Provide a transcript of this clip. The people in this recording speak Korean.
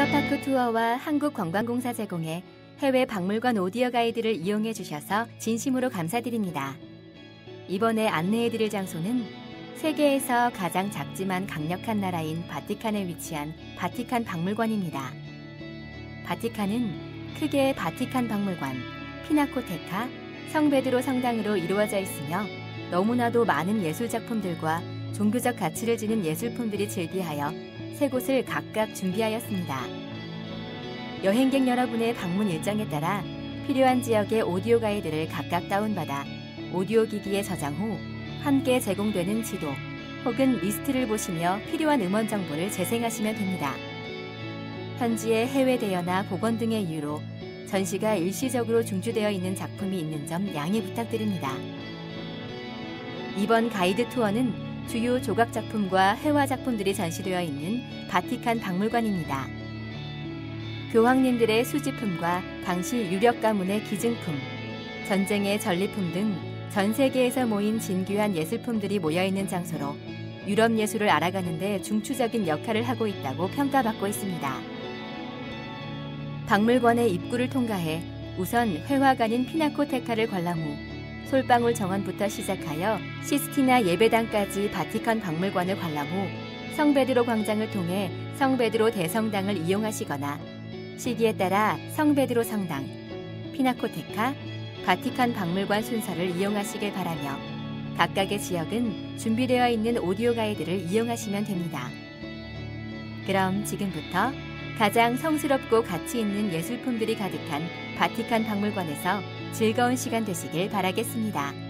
테마파크 투어와 한국관광공사 제공해 해외 박물관 오디오 가이드를 이용해 주셔서 진심으로 감사드립니다. 이번에 안내해 드릴 장소는 세계에서 가장 작지만 강력한 나라인 바티칸에 위치한 바티칸 박물관입니다. 바티칸은 크게 바티칸 박물관, 피나코테카, 성베드로 성당으로 이루어져 있으며 너무나도 많은 예술 작품들과 종교적 가치를 지닌 예술품들이 즐비하여 세 곳을 각각 준비하였습니다. 여행객 여러분의 방문 일정에 따라 필요한 지역의 오디오 가이드를 각각 다운받아 오디오 기기에 저장 후 함께 제공되는 지도 혹은 리스트를 보시며 필요한 음원 정보를 재생하시면 됩니다. 현지의 해외 대여나 복원 등의 이유로 전시가 일시적으로 중지되어 있는 작품이 있는 점 양해 부탁드립니다. 이번 가이드 투어는 주요 조각 작품과 회화 작품들이 전시되어 있는 바티칸 박물관입니다. 교황님들의 수집품과 당시 유력 가문의 기증품, 전쟁의 전리품 등 전 세계에서 모인 진귀한 예술품들이 모여 있는 장소로 유럽 예술을 알아가는 데 중추적인 역할을 하고 있다고 평가받고 있습니다. 박물관의 입구를 통과해 우선 회화관인 피나코테카를 관람 후 솔방울 정원부터 시작하여 시스티나 예배당까지 바티칸 박물관을 관람 후 성베드로 광장을 통해 성베드로 대성당을 이용하시거나 시기에 따라 성베드로 성당, 피나코테카, 바티칸 박물관 순서를 이용하시길 바라며 각각의 지역은 준비되어 있는 오디오 가이드를 이용하시면 됩니다. 그럼 지금부터 가장 성스럽고 가치 있는 예술품들이 가득한 바티칸 박물관에서 즐거운 시간 되시길 바라겠습니다.